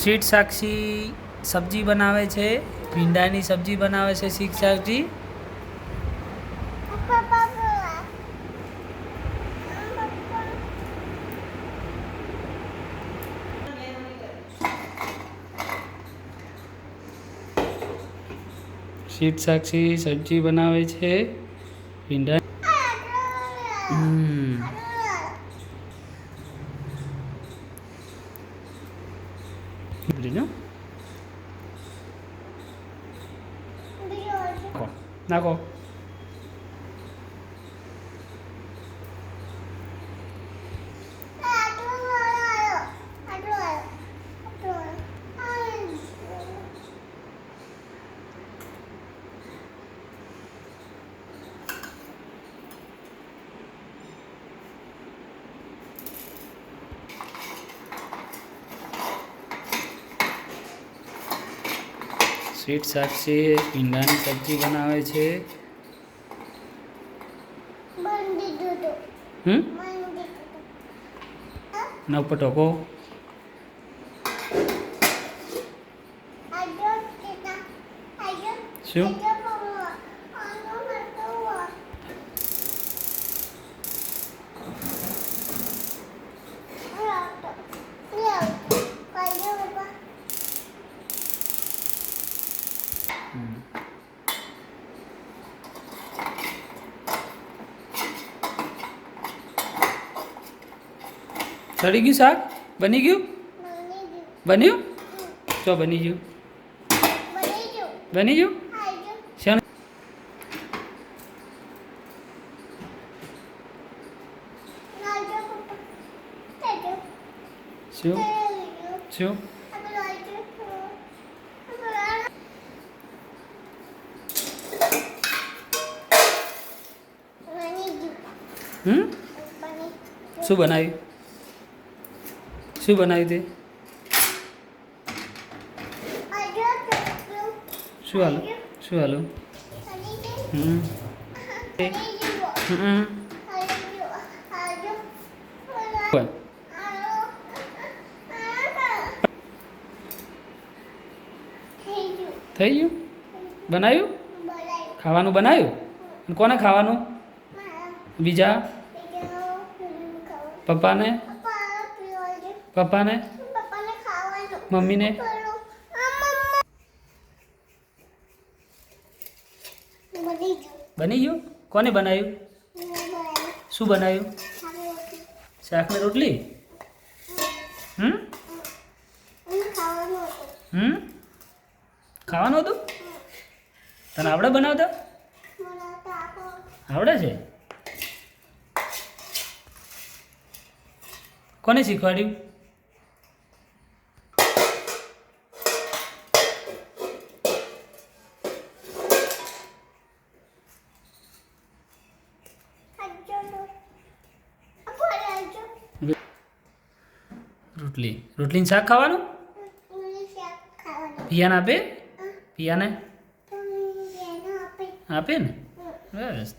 Sheet સાક્ષી સબ્જી બનાવે છે, ભીંડાની સબ્જી બનાવે છે શીખ સાક્ષી. શીટ સાક્ષી સબ્જી બનાવે છે, ભીંડા. હમ બીજું નાખો નાખો સ્વીટ છે ભીંડાની સબ્જી બનાવે છે. હમ? ના ઉપર શું? સડી ગયું શાક બની ગયું બન્યું ચો બની ગયું બની ગયું શાનું શું શું હમ શું બનાવ્યું શું બનાવ્યું તે? શું હાલો? શું હાલો? હમ. હમ. થઈ ગયું? બનાવ્યું? ખાવાનું બનાવ્યું? કોને ખાવાનું? બીજા? પપ્પાને? પપ્પાને? મમ્મીને? બની ગયું. કોને બનાવ્યું? શું બનાવ્યું? શાક ને રોટલી? હમ? હમ? ખાવાનું હતું? તને આવડે બનાવતા? આવડે છે? કોને શીખવાડ્યું? રોટલી. રોટલીને શાક ખાવાનું? પિયાને આપે? પિયાને આપે. ને? બસ